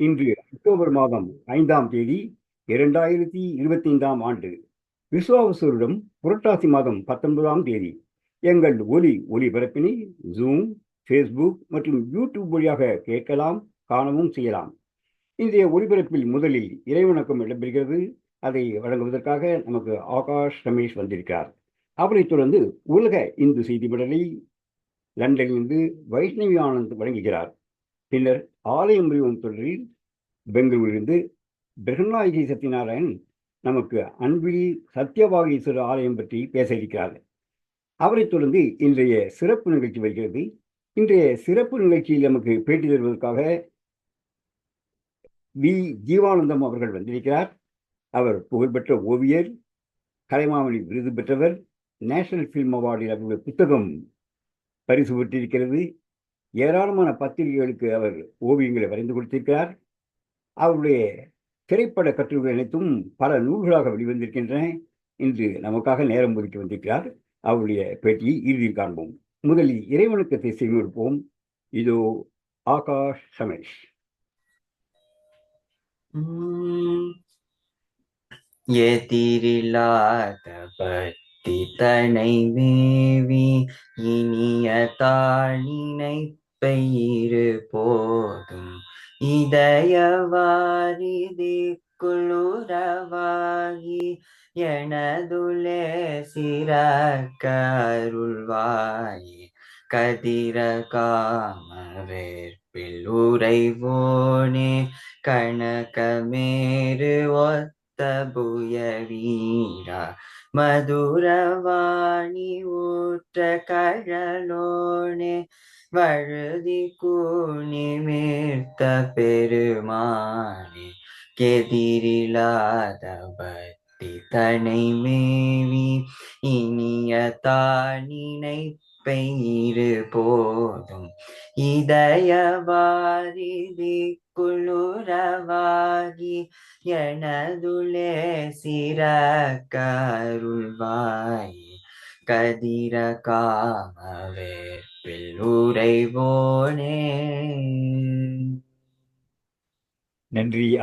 இன்று அக்டோபர் மாதம் ஐந்தாம் தேதி இரண்டாயிரத்தி இருபத்தி ஐந்தாம் ஆண்டு விஸ்வாவசூரிடம் புரட்டாசி மாதம் பத்தொன்பதாம் தேதி எங்கள் ஒலி ஒலிபரப்பினை ஜூம் ஃபேஸ்புக் மற்றும் யூடியூப் வழியாக கேட்கலாம் காணவும் செய்யலாம். இன்றைய ஒலிபரப்பில் முதலில் இறைவணக்கம் இடம்பெறுகிறது. அதை வழங்குவதற்காக நமக்கு ஆகாஷ் ரமேஷ் வந்திருக்கிறார். அவரைத் தொடர்ந்து உலக இந்து செய்திப்படலை லண்டனிலிருந்து வைஷ்ணவி ஆனந்த் வழங்குகிறார். பின்னர் ஆலயம் அறிவும் தொடரில் பெங்களூரிலிருந்து பிரகன்நாயகி சத்யநாராயண் நமக்கு அன்பில் சத்யபாகீஸ்வரர் ஆலயம் பற்றி பேச இருக்கிறார். அவரைத் தொடர்ந்து இன்றைய சிறப்பு நிகழ்ச்சி வருகிறது. இன்றைய சிறப்பு நிகழ்ச்சியில் நமக்கு பேட்டி தருவதற்காக வி. ஜீவானந்தம் அவர்கள் வந்திருக்கிறார். அவர் புகழ்பெற்ற ஓவியர் கலைமாமணி விருது பெற்றவர் நேஷனல் ஃபிலிம் அவார்டில் அவருடைய புத்தகம் பரிசு பெற்றிருக்கிறது. ஏராளமான பத்திரிகைகளுக்கு அவர் ஓவியங்களை வரைந்து கொடுத்திருக்கிறார். அவருடைய திரைப்பட கட்டுரைகள் அனைத்தும் பல நூல்களாக வெளிவந்திருக்கின்றன. இன்று நமக்காக நேரம் ஒதுக்கி வந்திருக்கிறார். அவருடைய பேட்டியை இறுதியில் காண்போம். முதலில் இறைவனுக்கத்தை செய்திருப்போம் இதோ ஆகாஷ் சமேஷ். எதிரில்லாத பக்தி தனை மேவி இனிய தாழினை பெயிரு போதும் இதயவாரிதி குளுரவாகி எனதுலே சிறக்கருள்வாயே. கதிர காமவேற்பில் உறைவோனே கணக்கமேறு ஒத்த புயவீரா. மதுரவாணி ஊற்ற கழலோனே வழுதி கூணி மேர்த்த பெருமானே கெதிரிலாத பக்தி தனை மேவி இனிய தானினை பெயிரு போதும். இதயவாரிதி குளுரவாகி எனதுலே சிறக்கருள்வாய் கதிர காமவே நன்றி